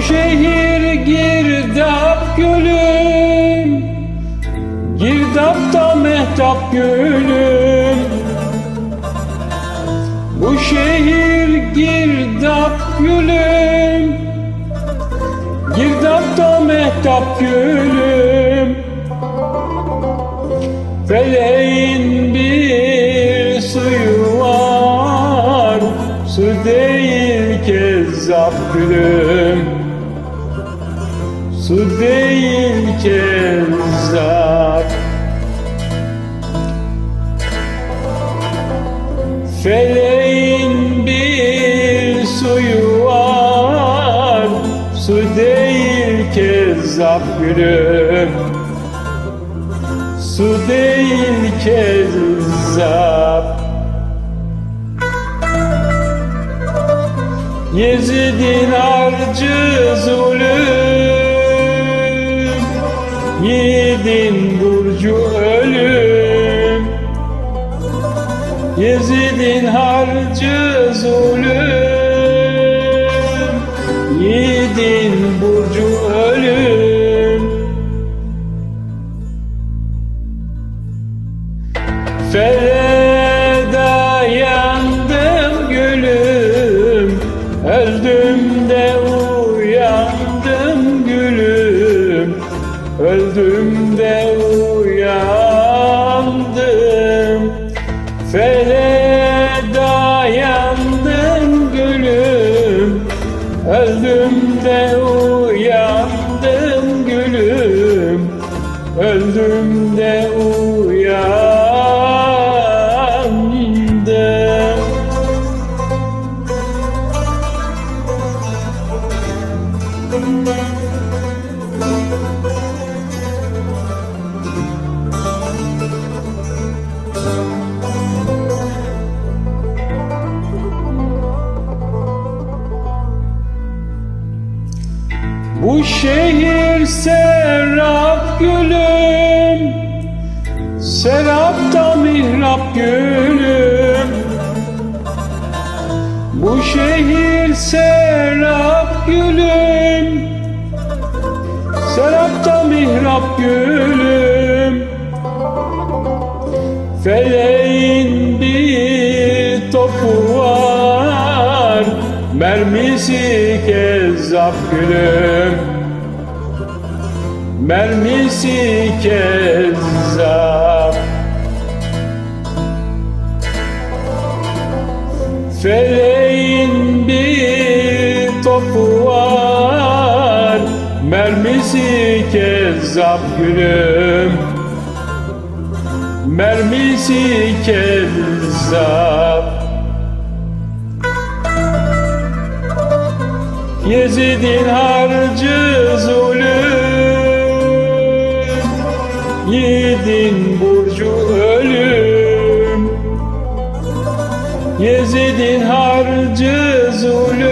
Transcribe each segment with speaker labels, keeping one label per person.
Speaker 1: şehir girdap gülüm Girdapta mehtap gülüm Bu şehir girdap gülüm Girdapta mehtap gülüm Feleğin bir Su değil kezzap gülüm. Su değil kezzap. Feleğin bir suyu var. Su değil kezzap gülüm. Su değil kezzap Yezid'in harcı zulüm. Yiğidin burcu ölüm. Yezid'in harcı zulüm. Yiğidin Öldüm de şehir serap gülüm. Serapta mihrap gülüm. Bu şehir serap gülüm. Serapta mihrap gülüm. Feleğin bir topu var. Mermisi kezzap gülüm Mermisi kezzap Feleğin bir topu var. Mermisi kezzap gülüm. Mermisi kezzap Yezid'in harcı zulüm Yezid'in harcı zulüm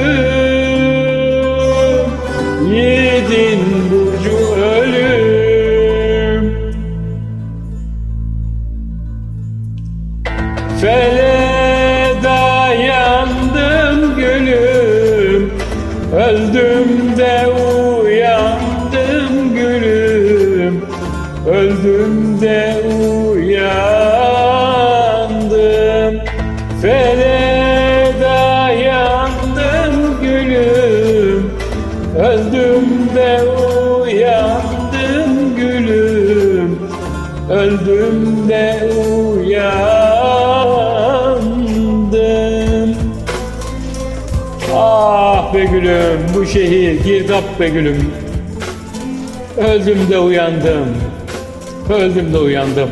Speaker 1: Yiğidin burcu ölüm Feleda yandım gülüm. Öldüm de uyandım gülüm. Öldüm de uyandım. Feleda bu şehir girdap be gülüm. Öldüm de uyandım. Öldüm de uyandım